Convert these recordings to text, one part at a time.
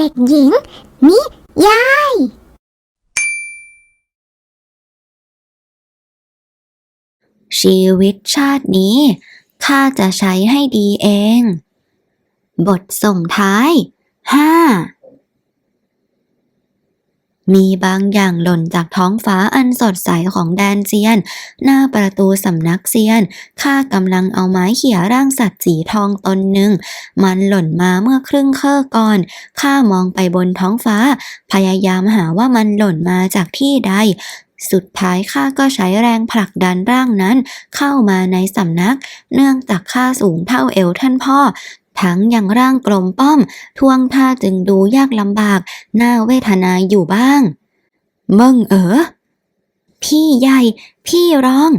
เด็กหญิง นิยาย ชีวิตชาตินี้ ข้าจะใช้ให้ดีเอง บทส่งท้ายห้า มีบางอย่างหล่นจากท้องฟ้าอันสดใสของแดนเซียน หน้าประตูสำนักเซียน ข้ากำลังเอาไม้เขี่ยร่างสัตว์สีทองตนหนึ่ง มันหล่นมาเมื่อครึ่งเคอก่อน ข้ามองไปบนท้องฟ้า พยายามหาว่ามันหล่นมาจากที่ใดสุดท้ายข้าก็ใช้แรงผลักดันร่างนั้นเข้ามาในสำนัก เนื่องจากข้าสูงเท่าเอวท่านพ่อ ทั้งยังร่างกลมป้อมท่วงท่าจึงดูยากลำบากน่าเวทนาอยู่บ้าง มึงเออพี่ใหญ่ พี่ร้อง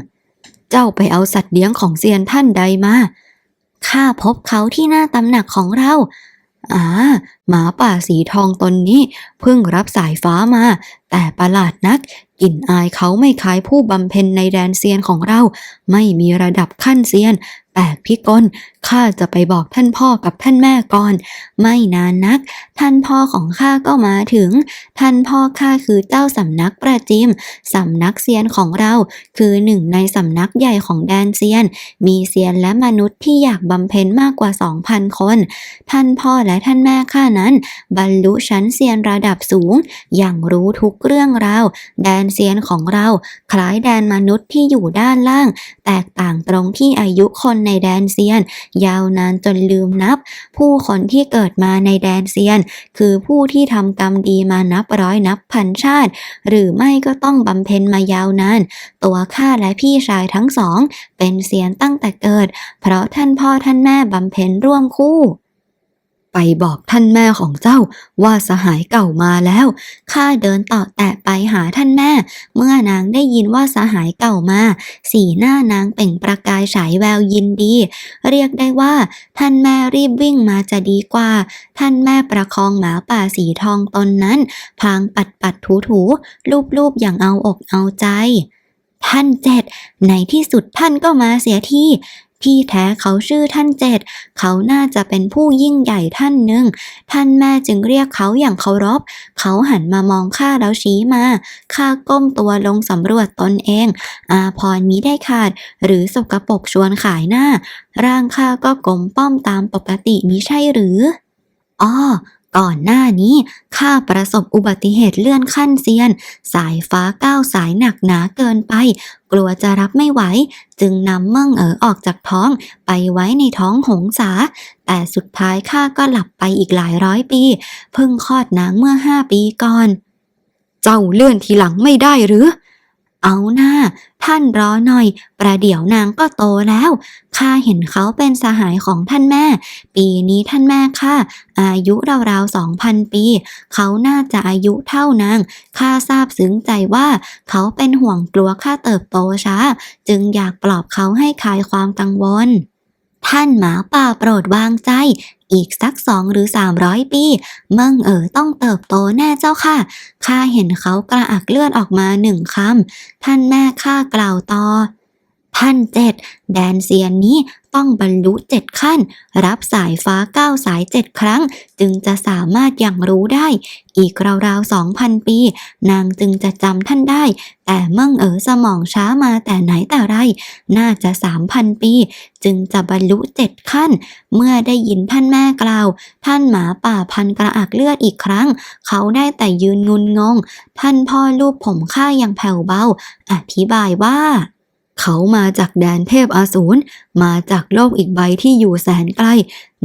เจ้าไปเอาสัตว์เลี้ยงของเซียนท่านใดมาข้าพบเขาที่หน้าตำหนักของเราอ่าหมาป่าสีทองตนนี้เพิ่งรับสายฟ้ามา แต่ประหลาดนักกลิ่นอายเขาไม่คล้ายผู้บำเพ็ญในแดนเซียนของเรา ไม่มีระดับขั้นเซียนแปลกพิกลข้าจะไปบอกท่านพ่อกับท่านแม่ก่อน ไม่นานนัก ท่านพ่อของข้าก็มาถึง ท่านพ่อข้าคือเจ้าสำนักประจิมสำนักเซียนของเรา คือหนึ่งในสำนักใหญ่ของแดนเซียน มีเซียนและมนุษย์ที่อยากบำเพ็ญมากกว่า 2,000 คน ท่านพ่อและท่านแม่ข้านั้น บรรลุชั้นเซียนระดับสูง อย่างรู้ทุกเรื่องราวแดนเซียนของเรา คล้ายแดนมนุษย์ที่อยู่ด้านล่าง แตกต่างตรงที่อายุคนในแดนเซียน ยาวนานจนลืมนับ ผู้คนที่เกิดมาในแดนเซียน คือผู้ที่ทำกรรมดีมานับร้อยนับพันชาติ หรือไม่ก็ต้องบำเพ็ญมายาวนาน ตัวข้าและพี่ชายทั้งสอง เป็นเซียนตั้งแต่เกิด เพราะท่านพ่อท่านแม่บำเพ็ญร่วมคู่ บอกท่านแม่ของเจ้าว่าสหายเก่ามาแล้ว ข้าเดินต่อแตะไปหาท่านแม่ เมื่อนางได้ยินว่าสหายเก่ามา สีหน้านางเปล่งประกายฉายแววยินดี เรียกได้ว่า ท่านแม่รีบวิ่งมาจะดีกว่า ท่านแม่ประคองหมาป่าสีทองตนนั้น พางปัดปัดถูถูลูบลูบอย่างเอาอกเอาใจท่านเจ็ดในที่สุดท่านก็มาเสียที่ ที่แท้เขาชื่อท่านเจ็ด เขาน่าจะเป็นผู้ยิ่งใหญ่ท่านหนึ่ง ท่านแม่จึงเรียกเขาอย่างเคารพ เขาหันมามองข้าแล้วชี้มา ข้าก้มตัวลงสำรวจตนเอง อาพรมิได้ขาด หรือสกปรกชวนขายหน้า ร่างข้าก็กลมป้อมตามปกติมิใช่หรือ อ้อ ก่อนหน้านี้ข้าประสบอุบัติเหตุเลื่อนขั้นเซียน สายฟ้าก้าวสายหนักหนาเกินไป กลัวจะรับไม่ไหว จึงนำเมิ่งเอ๋อออกจากท้องไปไว้ในท้องหงสา แต่สุดท้ายข้าก็หลับไปอีกหลายร้อยปี เพิ่งคลอดนางเมื่อห้าปีก่อน เจ้าเลื่อนทีหลังไม่ได้หรือ เอาหน้า ท่านรอหน่อย ประเดี๋ยวนางก็โตแล้ว ข้าเห็นเขาเป็นสหายของท่านแม่ ปีนี้ท่านแม่ข้าอายุราวๆสองพันปี เขาน่าจะอายุเท่านาง ข้าทราบซึ้งใจว่า เขาเป็นห่วงกลัวข้าเติบโตช้า จึงอยากปลอบเขาให้คลายความกังวลท่านหมาป่าโปรดวางใจ อีกสักสองหรือสามร้อยปีเมิ่งเอ๋อต้องเติบโตแน่เจ้าค่ะ ข้าเห็นเขากระอักเลือดออกมาหนึ่งคำท่านแม่ข้ากล่าวต่อ ท่านเจ็ดแดนเซียนนี้ต้องบรรลุเจ็ดขั้น รับสายฟ้าเก้าสายเจ็ดครั้ง จึงจะสามารถอย่างรู้ได้ อีกราวๆสองพันปี นางจึงจะจำท่านได้ แต่เมิ่งเอ๋อสมองช้ามาแต่ไหนแต่ไร น่าจะสามพันปี จึงจะบรรลุเจ็ดขั้น เมื่อได้ยินท่านแม่กล่าว ท่านหมาป่าพันกระอักเลือดอีกครั้ง เขาได้แต่ยืนงุนงง ท่านพ่อลูบผมข้าอย่างแผ่วเบา อธิบายว่า เขามาจากแดนเทพอสูร มาจากโลกอีกใบที่อยู่แสนไกล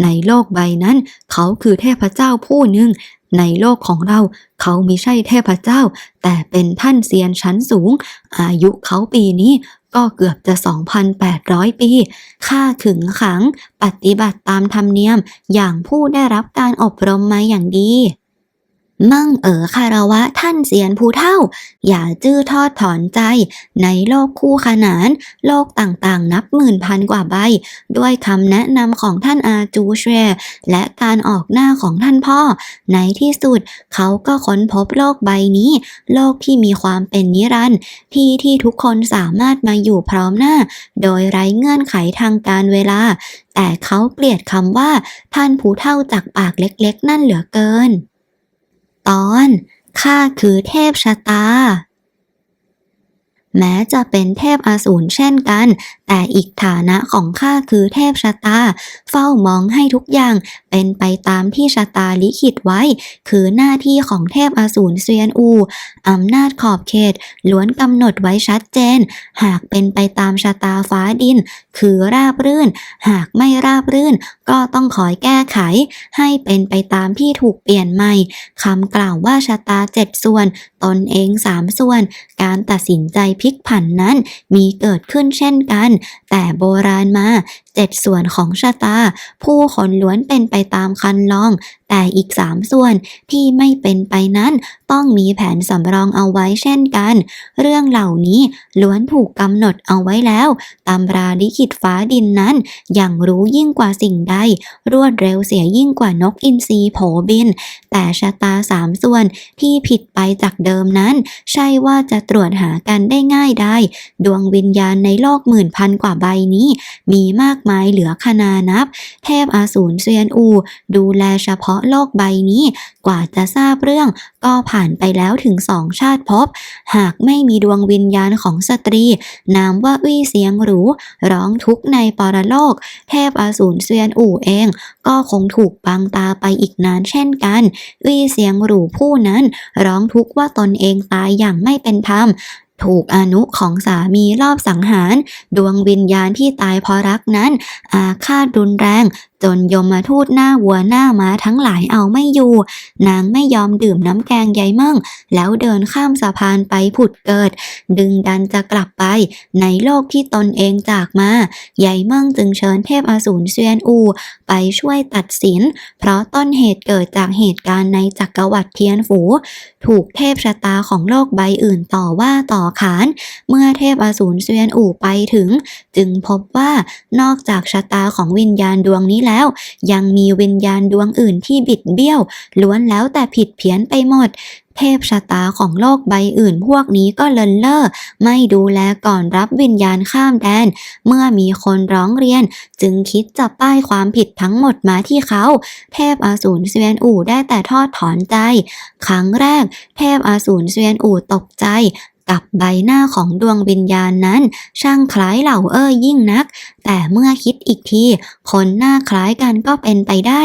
ในโลกใบนั้น เขาคือเทพเจ้าผู้หนึ่ง ในโลกของเรา เขามิใช่เทพเจ้า แต่เป็นท่านเซียนชั้นสูง อายุเขาปีนี้ก็เกือบจะ 2,800 ปี ข้าขึงขัง ปฏิบัติตามธรรมเนียม อย่างผู้ได้รับการอบรมมาอย่างดี มั่งเอ๋อคารวะท่านเสียนผู้เท่า อย่าจื้อทอดถอนใจ ในโลกคู่ขนาน โลกต่างๆ นับหมื่นพันกว่าใบ ด้วยคำแนะนำของท่านอาจูเชยและการออกหน้าของท่านพ่อ ในที่สุด เขาก็ค้นพบโลกใบนี้ โลกที่มีความเป็นนิรันดร์ที่ที่ทุกคนสามารถมาอยู่พร้อมหน้า โดยไร้เงื่อนไขทางการเวลา แต่เขาเกลียดคำว่า ท่านผู้เท่าจากปากเล็กๆ นั่นเหลือเกิน ตอน ข้าคือเทพชะตา แม้จะเป็นเทพอสูรเช่นกัน แต่อีกฐานะของข้าคือเทพชะตา เฝ้ามองให้ทุกอย่างเป็นไปตามที่ชะตาลิขิตไว้ คือหน้าที่ของเทพอสูรเซียนอูอำนาจขอบเขตล้วนกำหนดไว้ชัดเจน หากเป็นไปตามชะตาฟ้าดิน คือราบรื่น หากไม่ราบรื่น ก็ต้องคอยแก้ไข ให้เป็นไปตามที่ถูกเปลี่ยนใหม่คำกล่าวว่าชะตาเจ็ดส่วน ตนเองสามส่วน การตัดสินใจพลิกผันนั้นมีเกิดขึ้นเช่นกัน แต่โบราณมา เจ็ดส่วนของชะตา ผู้คนล้วนเป็นไปตามคันลอง แต่อีกสามส่วนที่ไม่เป็นไปนั้นต้องมีแผนสำรองเอาไว้เช่นกัน เรื่องเหล่านี้ล้วนถูกกำหนดเอาไว้แล้วตำราลิขิตฟ้าดินนั้นอย่างรู้ยิ่งกว่าสิ่งใด รวดเร็วเสียยิ่งกว่านกอินทรีโผบิน แต่ชะตาสามส่วนที่ผิดไปจากเดิมนั้น ใช่ว่าจะตรวจหากันได้ง่ายได้ ดวงวิญญาณในโลกหมื่นพันกว่าใบนี้ มีมากมายเหลือขนานับ เทพอสูรเซียนอู ดูแลเฉพาะโลกใบนี้ กว่าจะทราบเรื่อง ก็ผ่านไปแล้วถึงสองชาติภพหากไม่มีดวงวิญญาณของสตรี นามว่าอุ้ยเสียงหรู ร้องทุกข์ในปรโลก เทพอสูรเซียนอูเอง ก็คงถูกบังตาไปอีกนานเช่นกันอุ้ยเสียงหรูผู้นั้น ร้องทุกข์ว่าตนเองตายอย่างไม่เป็นธรรม ถูกอนุของสามีรอบสังหาร ดวงวิญญาณที่ตายเพราะรักนั้น อาฆาตรุนแรง จนยมมาทูตหน้าวัวหน้าม้าทั้งหลายเอาไม่อยู่ นางไม่ยอมดื่มน้ำแกงยายมิ่ง แล้วเดินข้ามสะพานไปผุดเกิด ดึงดันจะกลับไปในโลกที่ตนเองจากมายายมิ่งจึงเชิญเทพอสูรเซียนอู ไปช่วยตัดสิน เพราะต้นเหตุเกิดจากเหตุการณ์ในจักรวรรดิเทียนฝู ถูกเทพชะตาของโลกใบอื่นต่อว่าต่อขาน เมื่อเทพอสูรเซียนอูไปถึง จึงพบว่านอกจากชะตาของวิญญาณดวงนี้แล้วยังมีวิญญาณดวงอื่นที่บิดเบี้ยว ล้วนแล้วแต่ผิดเพี้ยนไปหมด เทพชะตาของโลกใบอื่นพวกนี้ก็เลินเล่อไม่ดูแลก่อนรับวิญญาณข้ามแดน เมื่อมีคนร้องเรียน จึงคิดจะป้ายความผิดทั้งหมดมาที่เขา เทพอสูรเซียนอู่ได้แต่ทอดถอนใจ ครั้งแรก เทพอสูรเซียนอู่ตกใจ กับใบหน้าของดวงวิญญาณนั้น ช่างคล้ายเหล่าเอ้ยยิ่งนัก แต่เมื่อคิดอีกทีคนหน้าคล้ายกันก็เป็นไปได้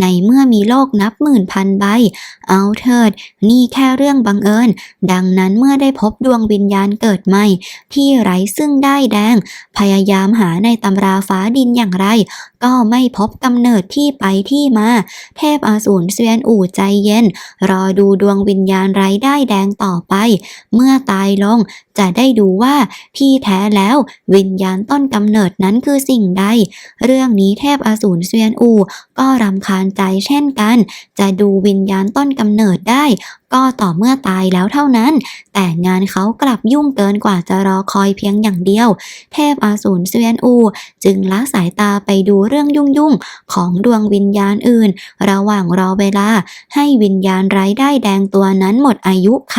ในเมื่อมีโลกนับหมื่นพันใบ เอาเถิด นี่แค่เรื่องบังเอิญ ดังนั้นเมื่อได้พบดวงวิญญาณเกิดใหม่ ที่ไร้ซึ่งได้แดง พยายามหาในตำราฟ้าดินอย่างไร ก็ไม่พบกำเนิดที่ไปที่มา เทพอสูรเซียนอู่ใจเย็น รอดูดวงวิญญาณไร้ได้แดงต่อไป เมื่อตายลง จะได้ดูว่าที่แท้แล้ววิญญาณต้นกำเนิดนั้นคือสิ่งใด เรื่องนี้เทพอสูรเซียนอู ก็รำคาญใจเช่นกัน จะดูวิญญาณต้นกำเนิดได้ ก็ต่อเมื่อตายแล้วเท่านั้น แต่งานเขากลับยุ่งเกินกว่าจะรอคอยเพียงอย่างเดียว เทพอสูรเซียนอู จึงละสายตาไปดูเรื่องยุ่งๆของดวงวิญญาณอื่น ระหว่างรอเวลาให้วิญญาณไร้ได้แดงตัวนั้นหมดอายุไข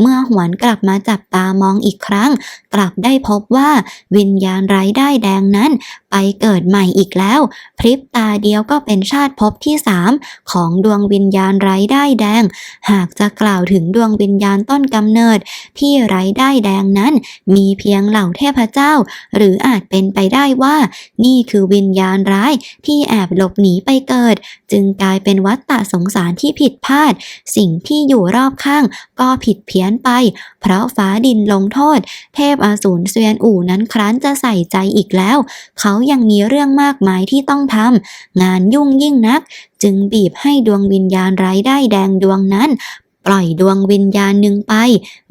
เมื่อหวนกลับมาจับตามองอีกครั้ง กลับได้พบว่าวิญญาณไร้ได้แดงนั้น ไปเกิดใหม่อีกแล้ว พริบตาเดียวก็เป็นชาติภพที่สามของดวงวิญญาณไร้ได้แดง หากจะกล่าวถึงดวงวิญญาณต้นกำเนิด ที่ไร้ได้แดงนั้น มีเพียงเหล่าเทพเจ้า หรืออาจเป็นไปได้ว่า นี่คือวิญญาณร้ายที่แอบหลบหนีไปเกิด จึงกลายเป็นวัฏฏะสงสารที่ผิดพลาด สิ่งที่อยู่รอบข้างก็ผิดเพี้ยนไป เพราะฟ้าดินลงโทษ เทพอสูรเซียนอู่นั้นครั้นจะใส่ใจอีกแล้ว เขายังมีเรื่องมากมายที่ต้องทำงานยุ่งยิ่งนัก จึงบีบให้ดวงวิญญาณไร้ได้แดงดวงนั้นปล่อยดวงวิญญาณหนึ่งไป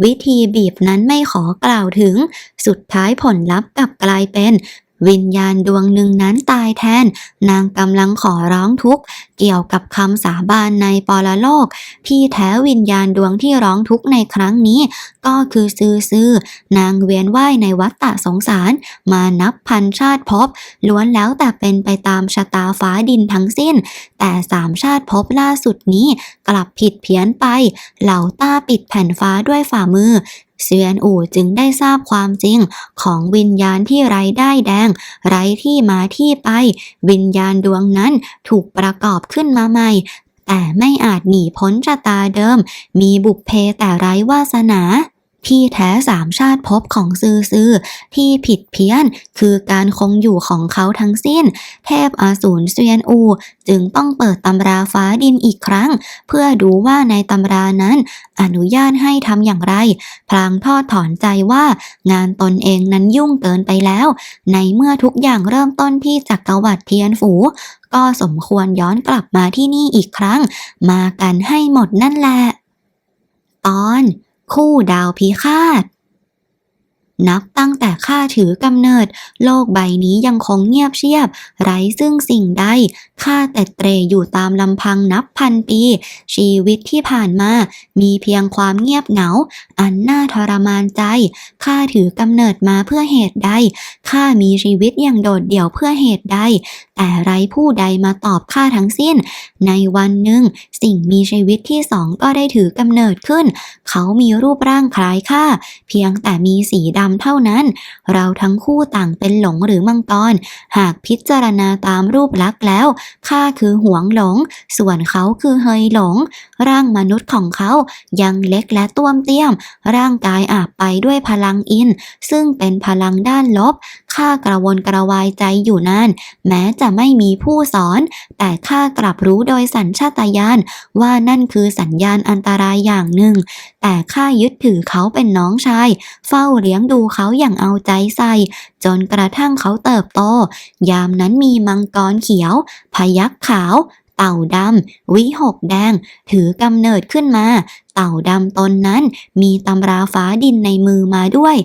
วิธีบีบนั้นไม่ขอกล่าวถึง สุดท้ายผลลัพธ์กลับกลายเป็น วิญญาณดวงหนึ่งนั้นตายแทน นางกำลังขอร้องทุกข์ เกี่ยวกับคำสาบานในปรโลก ที่แท้วิญญาณดวงที่ร้องทุกข์ในครั้งนี้ ก็คือซื่อซื่อนางเวียนว่ายในวัฏฏะสงสาร มานับพันชาติภพล้วนแล้วแต่เป็นไปตามชะตาฟ้าดินทั้งสิ้น แต่สามชาติภพล่าสุดนี้ กลับผิดเพี้ยนไป เหล่าต้าปิดแผ่นฟ้าด้วยฝ่ามือ เซียนอู่จึงได้ทราบความจริงของวิญญาณที่ไร้ได้แดง ไร้ที่มาที่ไป วิญญาณดวงนั้นถูกประกอบขึ้นมาใหม่ แต่ไม่อาจหนีพ้นชะตาเดิม มีบุพเพแต่ไร้วาสนา ที่แท้สามชาติภพของซือซือที่ผิดเพี้ยน คือการคงอยู่ของเขาทั้งสิ้น เทพอาสูรเซียนอู จึงต้องเปิดตำราฟ้าดินอีกครั้ง เพื่อดูว่าในตำรานั้น อนุญาตให้ทำอย่างไร พลางทอดถอนใจว่างานตนเองนั้นยุ่งเกินไปแล้ว ในเมื่อทุกอย่างเริ่มต้นที่จักรวรรดิเทียนฝูก็สมควรย้อนกลับมาที่นี่อีกครั้ง มากันให้หมดนั่นแหละ ตอน คู่ดาวพิฆาต นับตั้งแต่ข้าถือกำเนิด โลกใบนี้ยังคงเงียบเชียบ ไร้ซึ่งสิ่งใดข้าแต่เตรอยู่ตามลำพังนับพันปี ชีวิตที่ผ่านมา มีเพียงความเงียบเหงา อันน่าทรมานใจข้าถือกำเนิดมาเพื่อเหตุใดข้ามีชีวิตอย่างโดดเดี่ยวเพื่อเหตุใด แต่ไร้ผู้ใดมาตอบข้าทั้งสิ้น ในวันหนึ่ง สิ่งมีชีวิตที่สองก็ได้ถือกำเนิดขึ้น เขามีรูปร่างคล้ายข้าเพียงแต่มีสีดำเท่านั้น เราทั้งคู่ต่างเป็นหลงหรือมังกร หากพิจารณาตามรูปลักษณ์แล้วข้าคือหวงหลง ส่วนเขาคือเฮยหลง ร่างมนุษย์ของเขายังเล็กและต้วมเตี้ยม ร่างกายอาบไปด้วยพลังอิน ซึ่งเป็นพลังด้านลบข้ากระวนกระวายใจอยู่นาน แม้จะไม่มีผู้สอน แต่ข้ากลับรู้โดยสัญชาตญาณว่านั่นคือสัญญาณอันตรายอย่างหนึ่ง แต่ข้ายึดถือเขาเป็นน้องชาย เฝ้าเลี้ยงดูเขาอย่างเอาใจใส่ จนกระทั่งเขาเติบโต ยามนั้นมีมังกรเขียว พยักขาว เต่าดำ วิหกแดง ถือกำเนิดขึ้นมา เต่าดำตนนั้น มีตำราฟ้าดินในมือมาด้วย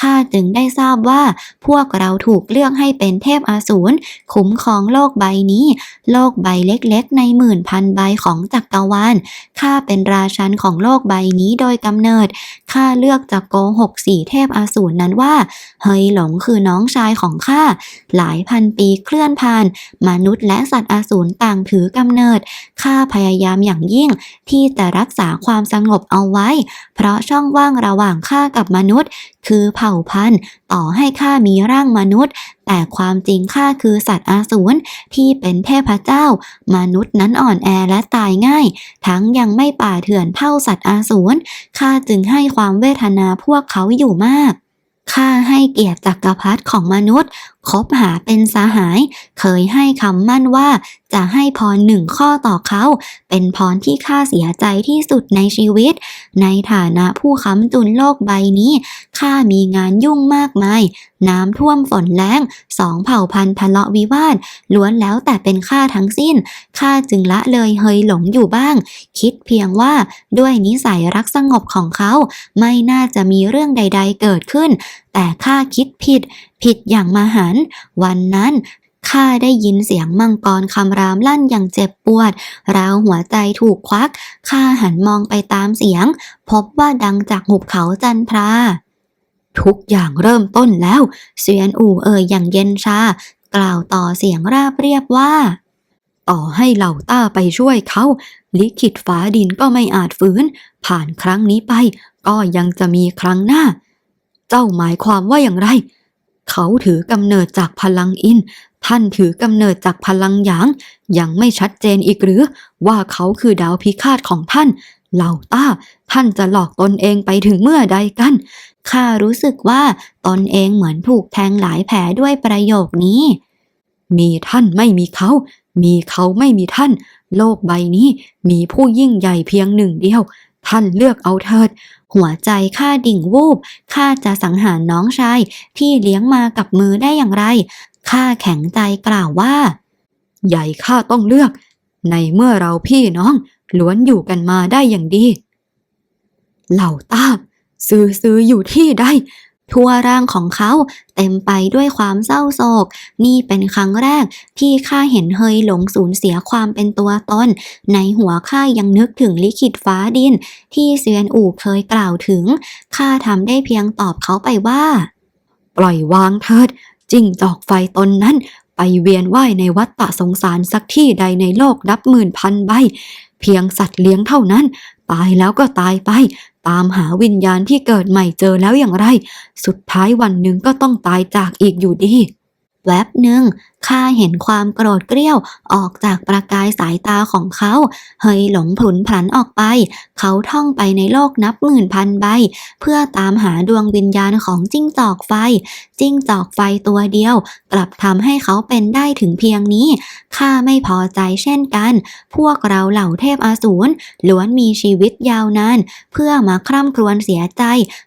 ข้าจึงได้ทราบว่า พวกเราถูกเลือกให้เป็นเทพอสูรคุ้มครองโลกใบนี้ โลกใบเล็กๆ ในหมื่นพันใบของจักรวาลข้าเป็นราชันของโลกใบนี้โดยกำเนิดข้าเลือกจะโกหกสี่เทพอสูรนั้นว่า เฮยหลงคือน้องชายของข้าหลายพันปีเคลื่อนผ่าน มนุษย์และสัตว์อสูรต่างถือกำเนิดข้าพยายามอย่างยิ่งที่จะรักษาความสงงบเอาไว้ เพราะช่องว่างระหว่างข้ากับมนุษย์ คือเผ่าพันธุ์ ต่อให้ข้ามีร่างมนุษย์ แต่ความจริงข้าคือสัตว์อาสูรที่เป็นเทพเจ้า มนุษย์นั้นอ่อนแอและตายง่าย ทั้งยังไม่ป่าเถื่อนเท่าสัตว์อาสูรข้าจึงให้ความเวทนาพวกเขาอยู่มากข้าให้เกียรติจักรพรรดิของมนุษย์ คบหาเป็นสหาย เคยให้คำมั่นว่า จะให้พรหนึ่งข้อต่อเขา เป็นพรที่ข้าเสียใจที่สุดในชีวิต ในฐานะผู้ค้ำจุนโลกใบนี้ข้ามีงานยุ่งมากมาย น้ำท่วมฝนแล้งสองเผ่าพันธุ์ทะเลาะวิวาท ล้วนแล้วแต่เป็นข้าทั้งสิ้นข้าจึงละเลยเฮยหลงอยู่บ้าง คิดเพียงว่าด้วยนิสัยรักสงบของเขา ไม่น่าจะมีเรื่องใด ๆ เกิดขึ้น แต่ข้าคิดผิด ผิดอย่างมหัน วันนั้น ข้าได้ยินเสียงมังกรคำรามลั่นอย่างเจ็บปวด ราวหัวใจถูกควัก ข้าหันมองไปตามเสียง พบว่าดังจากหุบเขาจันทรา ทุกอย่างเริ่มต้นแล้ว เสียนอู่เอ่ยอย่างเย็นชา กล่าวต่อเสียงราบเรียบว่า ต่อให้เหล่าต้าไปช่วยเขา ลิขิตฟ้าดินก็ไม่อาจฝืน ผ่านครั้งนี้ไป ก็ยังจะมีครั้งหน้า เจ้าหมายความว่าอย่างไร เขาถือกำเนิดจากพลังอิน ท่านถือกำเนิดจากพลังหยาง ยังไม่ชัดเจนอีกหรือ ว่าเขาคือดาวพิฆาตของท่าน เหล่าต้า ท่านจะหลอกตนเองไปถึงเมื่อใดกัน ข้ารู้สึกว่าตนเองเหมือนถูกแทงหลายแผลด้วยประโยคนี้ มีท่านไม่มีเขา มีเขาไม่มีท่าน โลกใบนี้มีผู้ยิ่งใหญ่เพียงหนึ่งเดียว ท่านเลือกเอาเถิด หัวใจข้าดิ่งวูบข้าจะสังหารน้องชายที่เลี้ยงมากับมือได้อย่างไรข้าแข็งใจกล่าวว่า ใหญ่ข้าต้องเลือก ในเมื่อเราพี่น้องล้วนอยู่กันมาได้อย่างดี เหล่าต้าซื้อซื้ออยู่ที่ใด ทั่วร่างของเขาเต็มไปด้วยความเศร้าโศก นี่เป็นครั้งแรกที่ข้าเห็นเฮยหลงสูญเสียความเป็นตัวตน ในหัวข้ายังนึกถึงลิขิตฟ้าดิน ที่เซียนอู่เคยกล่าวถึง ข้าทำได้เพียงตอบเขาไปว่า ปล่อยวางเถิดจิ้งจอกไฟตนนั้น ไปเวียนว่ายในวัฏฏะสงสารสักที่ใดในโลกนับหมื่นพันใบ เพียงสัตว์เลี้ยงเท่านั้น ตายแล้วก็ตายไป ตามหาวิญญาณที่เกิดใหม่เจอแล้วอย่างไร สุดท้ายวันหนึ่งก็ต้องตายจากอีกอยู่ดี แวบหนึ่ง ข้าเห็นความโกรธเกรี้ยวออกจากประกายสายตาของเขา เฮยหลงผลุนพลันออกไป เขาท่องไปในโลกนับหมื่นพันใบ เพื่อตามหาดวงวิญญาณของจิ้งจอกไฟ จิ้งจอกไฟตัวเดียว กลับทำให้เขาเป็นได้ถึงเพียงนี้ ข้าไม่พอใจเช่นกัน พวกเราเหล่าเทพอสูรล้วนมีชีวิตยาวนาน เพื่อมาคร่ำครวญเสียใจ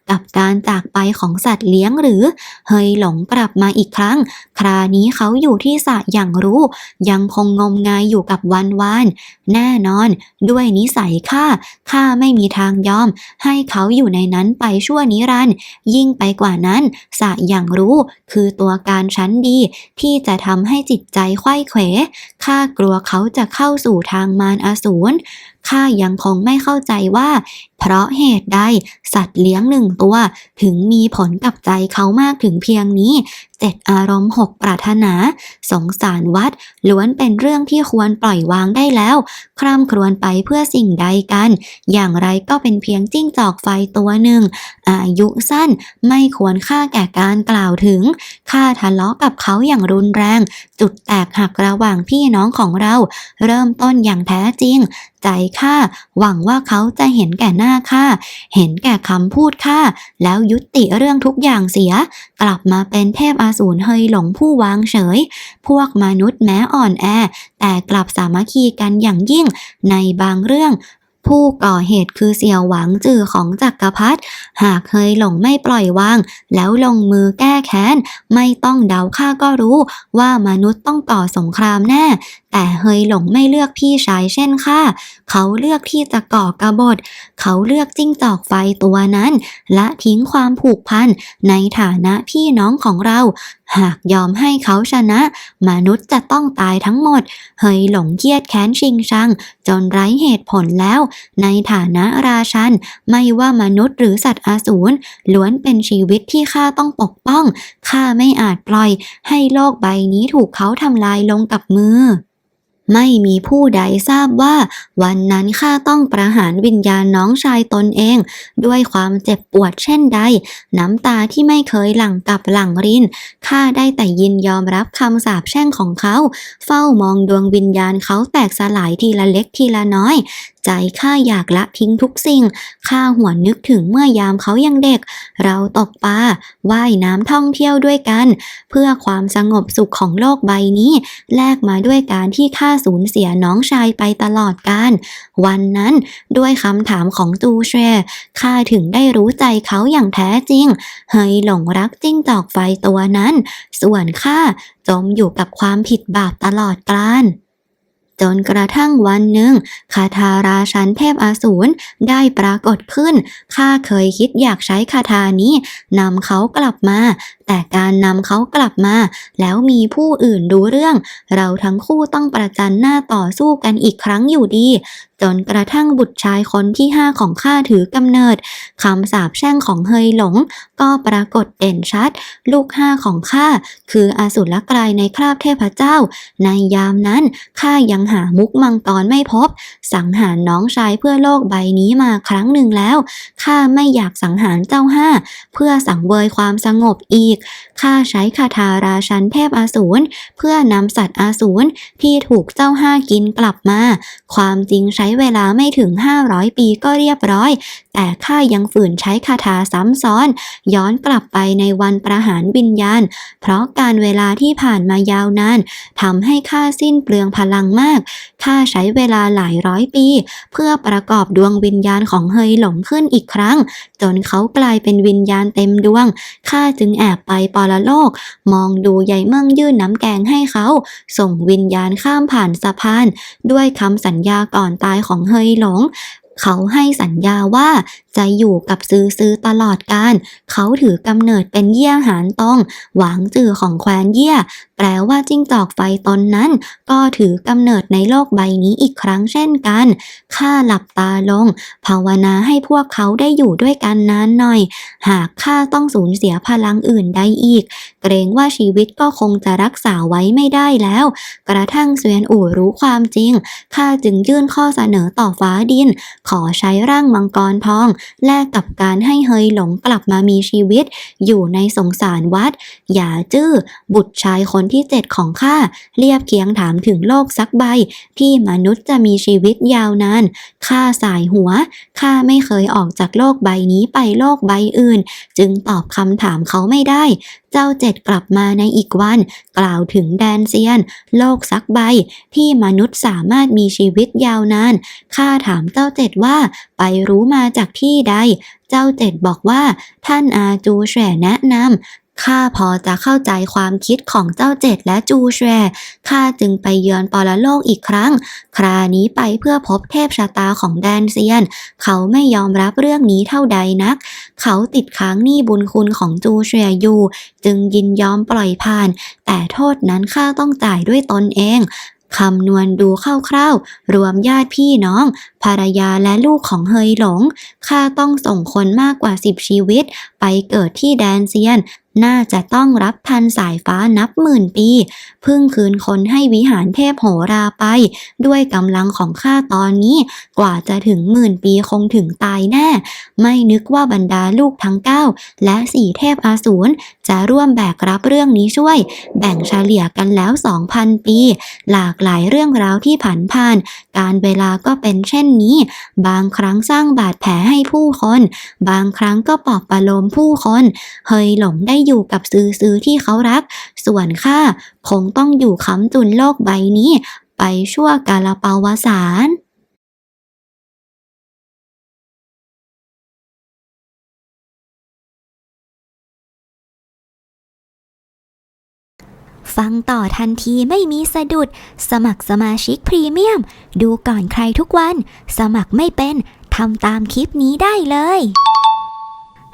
กับการจากไปของสัตว์เลี้ยงหรือ เฮยหลงกลับมาอีกครั้ง คราวนี้เขาอยู่ที่สระอย่างรู้ ยังคงงมงายอยู่กับวันวานแน่นอน ด้วยนิสัยข้าข้าไม่มีทางยอม ให้เขาอยู่ในนั้นไปชั่วนิรันด์ยิ่งไปกว่านั้นสระอย่างรู้ คือตัวการชั้นดี ที่จะทำให้จิตใจไข้เขวข้ากลัวเขาจะเข้าสู่ทางมารอสูร ข้ายังคงไม่เข้าใจว่า เพราะเหตุใดสัตว์เลี้ยงหนึ่งตัว ถึงมีผลกับใจเขามากถึงเพียงนี้เจ็ดอารมณ์หกปรารถนา สงสารวัดล้วนเป็นเรื่องที่ควรปล่อยวางได้แล้ว คร่ำครวญไปเพื่อสิ่งใดกัน อย่างไรก็เป็นเพียงจิ้งจอกไฟตัวหนึ่ง อายุสั้นไม่ควรค่าแก่การกล่าวถึงข้าทะเลาะกับเขาอย่างรุนแรง จุดแตกหักระหว่างพี่น้องของเรา เริ่มต้นอย่างแท้จริง ใจข้าหวังว่าเขาจะเห็นแก่หน้าข้าเห็นแก่คำพูดข้าแล้วยุติเรื่องทุกอย่างเสีย กลับมาเป็นเทพอาสูรเฮยหลงผู้วางเฉย พวกมนุษย์แม้อ่อนแอ แต่กลับสามัคคีกันอย่างยิ่งในบางเรื่องผู้ก่อเหตุคือเสี่ยวหวังจื่อของจักรพรรดิหากเคยหลงไม่ปล่อยวาง แล้วลงมือแก้แค้น ไม่ต้องเดาข้าก็รู้ว่ามนุษย์ต้องต่อสงครามแน่ แต่เฮยหลงไม่เลือกพี่ชายเช่นข้าเขาเลือกที่จะก่อกระบฏ เขาเลือกจิ้งจอกไฟตัวนั้น และทิ้งความผูกพันในฐานะพี่น้องของเรา หากยอมให้เขาชนะ มนุษย์จะต้องตายทั้งหมด เฮยหลงเครียดแค้นชิงชัง จนไร้เหตุผลแล้ว ในฐานะราชัน ไม่ว่ามนุษย์หรือสัตว์อสูรล้วนเป็นชีวิตที่ข้าต้องปกป้องข้าไม่อาจปล่อยให้โลกใบนี้ถูกเขาทำลายลงกับมือ ไม่มีผู้ใดทราบว่า วันนั้นข้าต้องประหารวิญญาณน้องชายตนเอง ด้วยความเจ็บปวดเช่นใด น้ำตาที่ไม่เคยหลั่งกับหลั่งรินข้าได้แต่ยินยอมรับคำสาปแช่งของเขา เฝ้ามองดวงวิญญาณเขาแตกสลายทีละเล็กทีละน้อย ใจข้าอยากละทิ้งทุกสิ่ง ข้าหวนนึกถึงเมื่อยามเขายังเด็ก เราตกปลาว่ายน้ำท่องเที่ยวด้วยกัน เพื่อความสงบสุขของโลกใบนี้ แลกมาด้วยการที่ข้าสูญเสียน้องชายไปตลอดกาลวันนั้นด้วยคำถามของจูเชข้าถึงได้รู้ใจเขาอย่างแท้จริงเฮยหลงรักจิ้งจอกไฟตัวนั้น ส่วนข้าจมอยู่กับความผิดบาปตลอดกาล จนกระทั่งวันหนึ่งคาถาราชันเทพอสูรได้ปรากฏขึ้น ข้าเคยคิดอยากใช้คาถานี้นำเขากลับมา แต่การนำเขากลับมา แล้วมีผู้อื่นรู้เรื่อง เราทั้งคู่ต้องประจันหน้าต่อสู้กันอีกครั้งอยู่ดีจนกระทั่งบุตรชายคนที่ห้าของข้าถือกำเนิดคำสาปแช่งของเฮยหลง ก็ปรากฏเด่นชัด ลูกห้าของข้าคืออสุรกายในคราบเทพเจ้า ในยามนั้นข้ายังหามุกมังกรไม่พบ สังหารน้องชายเพื่อโลกใบนี้มาครั้งหนึ่งแล้วข้าไม่อยากสังหารเจ้าห้า เพื่อสังเวยความสงบอีกข้าใช้คาถาราชันเทพอสูรเพื่อนำสัตว์อสูรที่ถูกเจ้าห้ากินกลับมา ความจริงใช้ช้เวลาไม่ถึง 500 ปีก็เรียบร้อย แต่ข้ายังฝืนใช้คาถาซ้ำซ้อน ย้อนกลับไปในวันประหารวิญญาณ เพราะการเวลาที่ผ่านมายาวนานทำให้ข้าสิ้นเปลืองพลังมากข้าใช้เวลาหลายร้อยปี เพื่อประกอบดวงวิญญาณของเฮยหลงขึ้นอีกครั้ง จนเขากลายเป็นวิญญาณเต็มดวงข้าจึงแอบไปปรโลก มองดูยายเมิ่งยื่นน้ำแกงให้เขา ส่งวิญญาณข้ามผ่านสะพาน ด้วยคำสัญญาก่อนตายของเฮยหลง เขาให้สัญญาว่า จะอยู่กับซื้อซื้อตลอดกาลเขาถือกำเนิดเป็นเยี่ยหานตองหวางจือของแคว้นเยี่ย แปลว่าจิ้งจอกไฟตนนั้น ก็ถือกำเนิดในโลกใบนี้อีกครั้งเช่นกัน ข้าหลับตาลง ภาวนาให้พวกเขาได้อยู่ด้วยกันนานหน่อย หากข้าต้องสูญเสียพลังอื่นใดอีก เกรงว่าชีวิตก็คงจะรักษาไว้ไม่ได้แล้ว กระทั่งเสวียนอู่รู้ความจริง ข้าจึงยื่นข้อเสนอต่อฟ้าดิน ขอใช้ร่างมังกรทองแลกกับการให้เฮยหลงกลับมามีชีวิต อยู่ในสงสารวัดอย่าจื้อ บุตรชายคนที่เจ็ดของข้า เรียบเคียงถามถึงโลกสักใบ ที่มนุษย์จะมีชีวิตยาวนาน ข้าสายหัว ข้าไม่เคยออกจากโลกใบนี้ไปโลกใบอื่น จึงตอบคำถามเขาไม่ได้ เจ้าเจ็ดกลับมาในอีกวัน กล่าวถึงแดนเซียน โลกซักใบ ที่มนุษย์สามารถมีชีวิตยาวนานข้าถามเจ้าเจ็ดว่าไปรู้มาจากที่ใด เจ้าเจ็ดบอกว่า ท่านอาจูแฉแนะนำ ข้าพอจะเข้าใจความคิดของเจ้าเจ็ดและจูแชข้าจึงไปเยือนปรโลกอีกครั้ง ครานี้ไปเพื่อพบเทพชะตาของแดนเซียน เขาไม่ยอมรับเรื่องนี้เท่าใดนัก เขาติดค้างหนี้บุญคุณของจูเชียอยู่ จึงยินยอมปล่อยผ่าน แต่โทษนั้นข้าต้องจ่ายด้วยตนเองคำนวณดูคร่าวๆ รวมญาติพี่น้อง ภรรยาและลูกของเฮยหลง ข้าต้องส่งคนมากกว่าสิบชีวิต ไปเกิดที่แดนเซียน น่าจะต้องรับทันสายฟ้านับหมื่นปี พึ่งคืนคนให้วิหารเทพโหราไป ด้วยกำลังของข้าตอนนี้ กว่าจะถึงหมื่นปีคงถึงตายแน่ ไม่นึกว่าบรรดาลูกทั้งเก้าและสี่เทพอสูรจะร่วมแบกรับเรื่องนี้ช่วย แบ่งเฉลี่ยกันแล้ว 2,000 ปี หลากหลายเรื่องราวที่ผันผ่าน การเวลาก็เป็นเช่นนี้ บางครั้งสร้างบาดแผลให้ผู้คน บางครั้งก็ปลอบประโลมผู้คน เฮยหลงได้อยู่กับซื้อซื้อที่เขารัก ส่วนข้าคงต้องอยู่ค้ำจุนโลกใบนี้ ไปชั่วกาลปาวสารฟังต่อทันทีไม่มีสะดุด สมัครสมาชิกพรีเมียม ดูก่อนใครทุกวัน สมัครไม่เป็น ทำตามคลิปนี้ได้เลย